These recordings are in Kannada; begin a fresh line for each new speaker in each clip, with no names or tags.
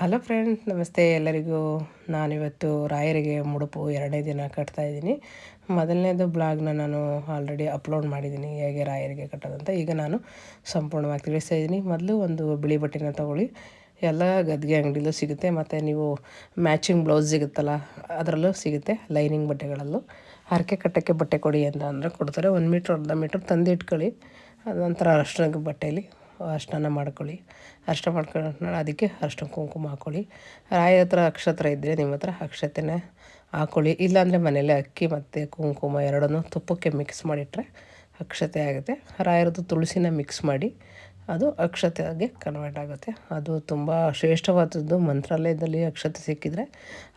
ಹಲೋ ಫ್ರೆಂಡ್ ನಮಸ್ತೆ ಎಲ್ಲರಿಗೂ. ನಾನಿವತ್ತು ರಾಯರಿಗೆ ಮುಡುಪು ಎರಡನೇ ದಿನ ಕಟ್ತಾ ಇದ್ದೀನಿ. ಮೊದಲನೇದು ಬ್ಲಾಗ್ನ ನಾನು ಆಲ್ರೆಡಿ ಅಪ್ಲೋಡ್ ಮಾಡಿದ್ದೀನಿ, ಹೇಗೆ ರಾಯರಿಗೆ ಕಟ್ಟೋದಂತ. ಈಗ ನಾನು ಸಂಪೂರ್ಣವಾಗಿ ತಿಳಿಸ್ತಾ ಇದ್ದೀನಿ. ಮೊದಲು ಒಂದು ಬಿಳಿ ಬಟ್ಟೆನ ತೊಗೊಳ್ಳಿ. ಎಲ್ಲ ಗದ್ಗೆ ಅಂಗಡಿಲೂ ಸಿಗುತ್ತೆ. ಮತ್ತು ನೀವು ಮ್ಯಾಚಿಂಗ್ ಬ್ಲೌಸ್ ಸಿಗುತ್ತಲ್ಲ, ಅದರಲ್ಲೂ ಸಿಗುತ್ತೆ ಲೈನಿಂಗ್ ಬಟ್ಟೆಗಳಲ್ಲೂ. ಹರಕೆ ಕಟ್ಟಕ್ಕೆ ಬಟ್ಟೆ ಕೊಡಿ ಅಂತ ಅಂದರೆ ಕೊಡ್ತಾರೆ. ಒಂದು ಮೀಟ್ರ್, ಅರ್ಧ ಮೀಟ್ರ್ ತಂದು ಇಟ್ಕೊಳ್ಳಿ ಅದೊಂಥರ ಅಷ್ಟು ಬಟ್ಟೆಯಲ್ಲಿ ಅರ್ಶಿನ ಮಾಡ್ಕೊಳ್ಳಿ. ಅರ್ಶನ ಮಾಡ್ಕೊಂಡು ಅದಕ್ಕೆ ಅರ್ಶನ ಕುಂಕುಮ ಹಾಕ್ಕೊಳ್ಳಿ ರಾಯ ಹತ್ರ ಅಕ್ಷತ್ರ ಇದ್ದರೆ ನಿಮ್ಮ ಹತ್ರ ಅಕ್ಷತೆನೇ ಹಾಕ್ಕೊಳ್ಳಿ ಇಲ್ಲಾಂದರೆ ಮನೇಲಿ ಅಕ್ಕಿ ಮತ್ತು ಕುಂಕುಮ ಎರಡನ್ನೂ ತುಪ್ಪಕ್ಕೆ ಮಿಕ್ಸ್ ಮಾಡಿಟ್ರೆ ಅಕ್ಷತೆ ಆಗುತ್ತೆ. ರಾಯರದ್ದು ತುಳಸಿನ ಮಿಕ್ಸ್ ಮಾಡಿ ಅದು ಅಕ್ಷತೆಗೆ ಕನ್ವರ್ಟ್ ಆಗುತ್ತೆ. ಅದು ತುಂಬ ಶ್ರೇಷ್ಠವಾದದ್ದು. ಮಂತ್ರಾಲಯದಲ್ಲಿ ಅಕ್ಷತೆ ಸಿಕ್ಕಿದರೆ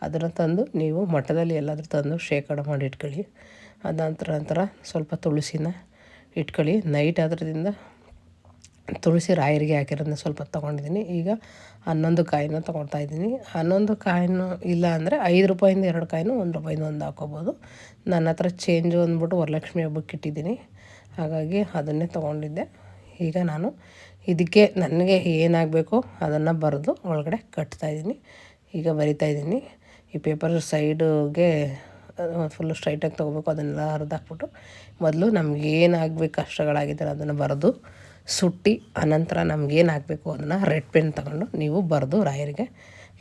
ಅದನ್ನು ತಂದು ನೀವು ಮಠದಲ್ಲಿ ಎಲ್ಲಾದರೂ ತಂದು ಶೇಖರ ಮಾಡಿ ಇಟ್ಕೊಳ್ಳಿ. ಅದ ನಂತರ ನಂತರ ಸ್ವಲ್ಪ ತುಳಸಿನ ಇಟ್ಕೊಳ್ಳಿ. ನೈಟ್ ಅದರದಿಂದ ತುಳಸಿ ರಾಯರಿಗೆ ಹಾಕಿರೋದನ್ನ ಸ್ವಲ್ಪ ತೊಗೊಂಡಿದ್ದೀನಿ. ಈಗ ಹನ್ನೊಂದು ಕಾಯಿನ ತೊಗೊಳ್ತಾ ಇದ್ದೀನಿ. ಹನ್ನೊಂದು ಕಾಯಿನೂ ಇಲ್ಲ ಅಂದರೆ ಐದು ರೂಪಾಯಿಂದ ಎರಡು ಕಾಯಿನೂ ಒಂದು ರೂಪಾಯಿಂದ ಒಂದು ಹಾಕೋಬೋದು. ನನ್ನ ಹತ್ರ ಚೇಂಜು ಅಂದ್ಬಿಟ್ಟು ವರಲಕ್ಷ್ಮಿ ಹಬ್ಬಕ್ಕೆ ಇಟ್ಟಿದ್ದೀನಿ. ಹಾಗಾಗಿ ಅದನ್ನೇ ತೊಗೊಂಡಿದ್ದೆ. ಈಗ ನಾನು ಇದಕ್ಕೆ ನನಗೆ ಏನಾಗಬೇಕು ಅದನ್ನು ಬರೆದು ಒಳಗಡೆ ಕಟ್ತಾಯಿದ್ದೀನಿ ಈಗ ಬರಿತಾಯಿದ್ದೀನಿ ಈ ಪೇಪರ್ ಸೈಡುಗೆ ಫುಲ್ಲು ಸ್ಟ್ರೈಟಾಗಿ ತೊಗೋಬೇಕು. ಅದನ್ನೆಲ್ಲ ಹರಿದಾಕ್ಬಿಟ್ಟು ಮೊದಲು ನಮಗೇನಾಗಬೇಕು ಕಷ್ಟಗಳಾಗಿದ್ದಾರೆ ಅದನ್ನು ಬರೆದು ಸುಟ್ಟು ಅನಂತರ ನಮಗೇನು ಹಾಕಬೇಕು ಅದನ್ನು ರೆಡ್ ಪೆನ್ ತಗೊಂಡು ನೀವು ಬರೆದು ರಾಯರಿಗೆ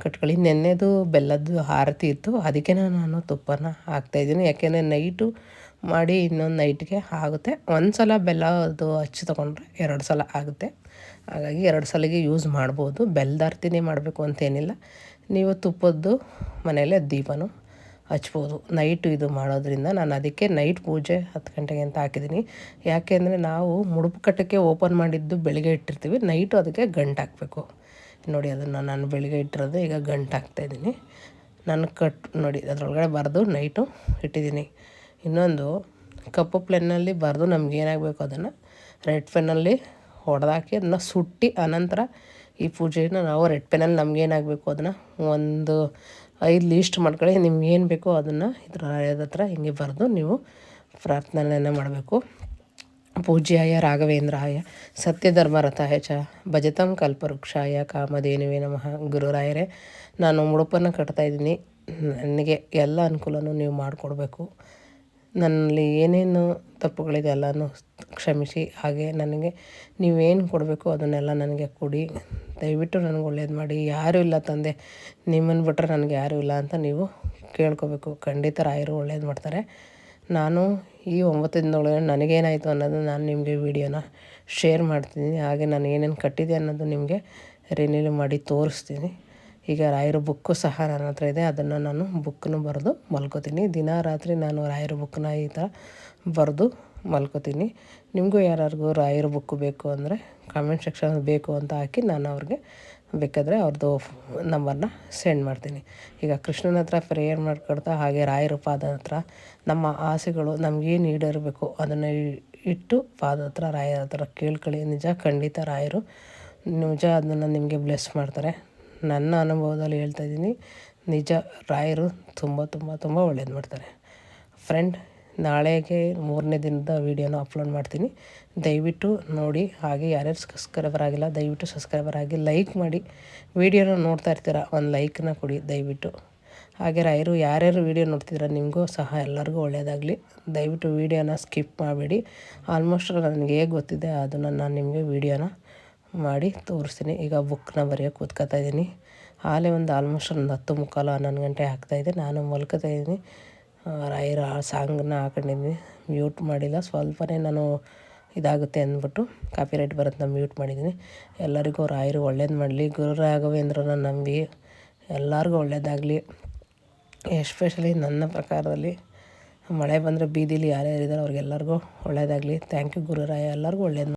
ಕಟ್ಕೊಳ್ಳಿ. ನೆನ್ನೆದು ಬೆಲ್ಲದ್ದು ಆರತಿ ಇತ್ತು. ಅದಕ್ಕೆ ನಾನು ತುಪ್ಪನ ಹಾಕ್ತಾಯಿದ್ದೀನಿ ಯಾಕೆಂದರೆ ನೈಟು ಮಾಡಿ ಇನ್ನೊಂದು ನೈಟ್ಗೆ ಆಗುತ್ತೆ. ಒಂದು ಸಲ ಬೆಲ್ಲದ್ದು ಹಚ್ಚಿ ತೊಗೊಂಡ್ರೆ ಎರಡು ಸಲ ಆಗುತ್ತೆ. ಹಾಗಾಗಿ ಎರಡು ಸಲಿಗೆ ಯೂಸ್ ಮಾಡ್ಬೋದು. ಬೆಲ್ಲದ ಆರತಿನೇ ಮಾಡಬೇಕು ಅಂತೇನಿಲ್ಲ. ನೀವು ತುಪ್ಪದ್ದು ಮನೆಯಲ್ಲೇ ದೀಪನೂ ಹಚ್ಬೋದು. ನೈಟು ಇದು ಮಾಡೋದ್ರಿಂದ ನಾನು ಅದಕ್ಕೆ ನೈಟ್ ಪೂಜೆ ಹತ್ತು ಗಂಟೆಗೆ ಅಂತ ಹಾಕಿದ್ದೀನಿ. ಯಾಕೆ ಅಂದರೆ ನಾವು ಮುಡುಪು ಕಟ್ಟಕ್ಕೆ ಓಪನ್ ಮಾಡಿದ್ದು ಬೆಳಗ್ಗೆ ಇಟ್ಟಿರ್ತೀವಿ, ನೈಟು ಅದಕ್ಕೆ ಗಂಟು ಹಾಕಬೇಕು. ನೋಡಿ, ಅದನ್ನು ನಾನು ಬೆಳಗ್ಗೆ ಇಟ್ಟಿರೋದು, ಈಗ ಗಂಟು ಹಾಕ್ತಾಯಿದ್ದೀನಿ ನಾನು ಕಟ್, ನೋಡಿ, ಅದರೊಳಗಡೆ ಬರೆದು ನೈಟು ಇಟ್ಟಿದ್ದೀನಿ. ಇನ್ನೊಂದು, ಕಪ್ಪು ಪ್ಲೆನ್ನಲ್ಲಿ ಬರೆದು ನಮ್ಗೆ ಏನಾಗಬೇಕು ಅದನ್ನು, ರೆಡ್ ಪೆನ್ನಲ್ಲಿ ಹೊಡೆದಾಕಿ ಅದನ್ನ ಸುಟ್ಟಿ ಅನಂತರ ಈ ಪೂಜೆಯನ್ನು ನಾವು ರೆಡ್ ಪೆನ್ನಲ್ಲಿ ನಮಗೇನಾಗಬೇಕು ಅದನ್ನು ಒಂದು ಐದು ಲೀಸ್ಟ್ ಮಾಡ್ಕೊಳ್ಳಿ, ನಿಮ್ಗೆ ಏನು ಬೇಕೋ ಅದನ್ನು ಇದ್ರ ಹತ್ರ ಹಿಂಗೆ ಬರೆದು ನೀವು ಪ್ರಾರ್ಥನೆಯನ್ನು ಮಾಡಬೇಕು. ಪೂಜ್ಯಾಯ ರಾಘವೇಂದ್ರಾಯ ಸತ್ಯಧರ್ಮರಥಾಯ ಚ, ಭಜತಂ ಕಲ್ಪವೃಕ್ಷಾಯ ಕಾಮಧೇನುವೆ ನಮಃ. ಗುರುರಾಯರೇ, ನಾನು ಮುಡುಪನ್ನು ಕಟ್ತಾಯಿದ್ದೀನಿ ನನಗೆ ಎಲ್ಲ ಅನುಕೂಲನೂ ನೀವು ಮಾಡಿಕೊಡ್ಬೇಕು. ನನ್ನಲ್ಲಿ ಏನೇನು ತಪ್ಪುಗಳಿದೆ ಎಲ್ಲನೂ ಕ್ಷಮಿಸಿ, ಹಾಗೆ ನನಗೆ ನೀವೇನು ಕೊಡಬೇಕು ಅದನ್ನೆಲ್ಲ ನನಗೆ ಕೊಡಿ. ದಯವಿಟ್ಟು ನನಗೆ ಒಳ್ಳೇದು ಮಾಡಿ. ಯಾರೂ ಇಲ್ಲ ತಂದೆ, ನಿಮ್ಮನ್ನು ಬಿಟ್ಟರೆ ನನಗೆ ಯಾರೂ ಇಲ್ಲ ಅಂತ ನೀವು ಕೇಳ್ಕೋಬೇಕು. ಖಂಡಿತ ರಾಯರು ಒಳ್ಳೇದು ಮಾಡ್ತಾರೆ. ನಾನು ಈ ಒಂಬತ್ತು ದಿನದೊಳಗೆ ನನಗೇನಾಯಿತು ಅನ್ನೋದು ನಾನು ನಿಮಗೆ ವಿಡಿಯೋನ ಶೇರ್ ಮಾಡ್ತೀನಿ. ಹಾಗೆ ನಾನು ಏನೇನು ಕಟ್ಟಿದೆ ಅನ್ನೋದು ನಿಮಗೆ ರಿನ್ಯೂ ಮಾಡಿ ತೋರಿಸ್ತೀನಿ. ಈಗ ರಾಯರ ಬುಕ್ಕು ಸಹ ನನ್ನ ಹತ್ರ ಇದೆ, ಅದನ್ನು ನಾನು ಬುಕ್ಕನ್ನು ಬರೆದು ಮಲ್ಕೋತೀನಿ. ದಿನ ರಾತ್ರಿ ನಾನು ರಾಯರ ಬುಕ್ಕನ್ನ ಈ ಥರ ಬರೆದು ಮಲ್ಕೋತೀನಿ. ನಿಮಗೂ ಯಾರಿಗೂ ರಾಯರ ಬುಕ್ಕು ಬೇಕು ಅಂದರೆ ಕಾಮೆಂಟ್ ಸೆಕ್ಷನ್ ಬೇಕು ಅಂತ ಹಾಕಿ ನಾನು ಅವ್ರಿಗೆ ಬೇಕಾದರೆ ಅವ್ರದ್ದು ನಂಬರ್ನ ಸೆಂಡ್ ಮಾಡ್ತೀನಿ. ಈಗ ಕೃಷ್ಣನ ಹತ್ರ ಪ್ರೇಯರ್ ಮಾಡ್ಕೊಡ್ತಾ ಹಾಗೆ ರಾಯರ ಪಾದ ಹತ್ರ ನಮ್ಮ ಆಸೆಗಳು ನಮಗೇನು ಈಡೇರಬೇಕು ಅದನ್ನು ಇಟ್ಟು ಪಾದ ಹತ್ರ ರಾಯರ ಹತ್ರ ಕೇಳ್ಕೊಳ್ಳಿ. ನಿಜ ಖಂಡಿತ ರಾಯರು ನಿಜ ಅದನ್ನು ನಿಮಗೆ ಬ್ಲೆಸ್ ಮಾಡ್ತಾರೆ. ನನ್ನ ಅನುಭವದಲ್ಲಿ ಹೇಳ್ತಾ ಇದ್ದೀನಿ, ನಿಜ ರಾಯರು ತುಂಬ ತುಂಬ ತುಂಬ ಒಳ್ಳೇದು ಮಾಡ್ತಾರೆ. ಫ್ರೆಂಡ್ ನಾಳೆಗೆ ಮೂರನೇ ದಿನದ ವೀಡಿಯೋನ ಅಪ್ಲೋಡ್ ಮಾಡ್ತೀನಿ. ದಯವಿಟ್ಟು ನೋಡಿ, ಹಾಗೆ ಯಾರ್ಯಾರು ಸಬ್ಸ್ಕ್ರೈಬರ್ ಆಗಿಲ್ಲ, ದಯವಿಟ್ಟು ಸಬ್ಸ್ಕ್ರೈಬರ್ ಆಗಿ ಲೈಕ್ ಮಾಡಿ. ವೀಡಿಯೋನ ನೋಡ್ತಾ ಇರ್ತೀರ, ಒಂದು ಲೈಕ್ನ ಕೊಡಿ ದಯವಿಟ್ಟು. ಹಾಗೆ ರಾಯರು, ಯಾರ್ಯಾರು ವೀಡಿಯೋ ನೋಡ್ತಿದ್ದೀರ, ನಿಮಗೂ ಸಹ ಎಲ್ಲರಿಗೂ ಒಳ್ಳೆಯದಾಗಲಿ ದಯವಿಟ್ಟು ವೀಡಿಯೋನ ಸ್ಕಿಪ್ ಮಾಡಬೇಡಿ. ಆಲ್ಮೋಸ್ಟ್ ನನಗೆ ಹೇಗೆ ಗೊತ್ತಿದೆ ಅದನ್ನು ನಾನು ನಿಮಗೆ ವೀಡಿಯೋನ ಮಾಡಿ ತೋರಿಸ್ತೀನಿ. ಈಗ ಬುಕ್ನ ಬರೆಯೋಕೆ ಕೂತ್ಕೊತಾ ಇದ್ದೀನಿ. ಆಲೇ ಒಂದು ಆಲ್ಮೋಸ್ಟ್ ಒಂದು ಹತ್ತು ಮುಕ್ಕಾಲು ಹನ್ನೊಂದು ಗಂಟೆ ಆಗ್ತಾಯಿದೆ ನಾನು ಮಲ್ಕೋತಾ ಇದ್ದೀನಿ. ರಾಯರ ಸಾಂಗನ್ನ ಹಾಕೊಂಡಿದ್ದೀನಿ. ಮ್ಯೂಟ್ ಮಾಡಿಲ್ಲ. ಸ್ವಲ್ಪನೇ ನಾನು ಇದಾಗುತ್ತೆ ಅಂದ್ಬಿಟ್ಟು ಕಾಪಿರೈಟ್ ಬರುತ್ತೆ ಮ್ಯೂಟ್ ಮಾಡಿದ್ದೀನಿ. ಎಲ್ಲರಿಗೂ ರಾಯರು ಒಳ್ಳೇದು ಮಾಡಲಿ. ಗುರು ರಾಘವೇಂದ್ರನ ನಂಬಿ ಎಲ್ಲರಿಗೂ ಒಳ್ಳೇದಾಗಲಿ. ಎಸ್ಪೆಷಲಿ ನನ್ನ ಪ್ರಕಾರದಲ್ಲಿ ಮಳೆ ಬಂದರೆ ಬೀದಿಲಿ ಯಾರ್ಯಾರಿದ್ದಾರೆ ಅವ್ರಿಗೆಲ್ಲರಿಗೂ ಒಳ್ಳೇದಾಗಲಿ. Thank you Gururaya. ಎಲ್ಲರಿಗೂ ಒಳ್ಳೇದು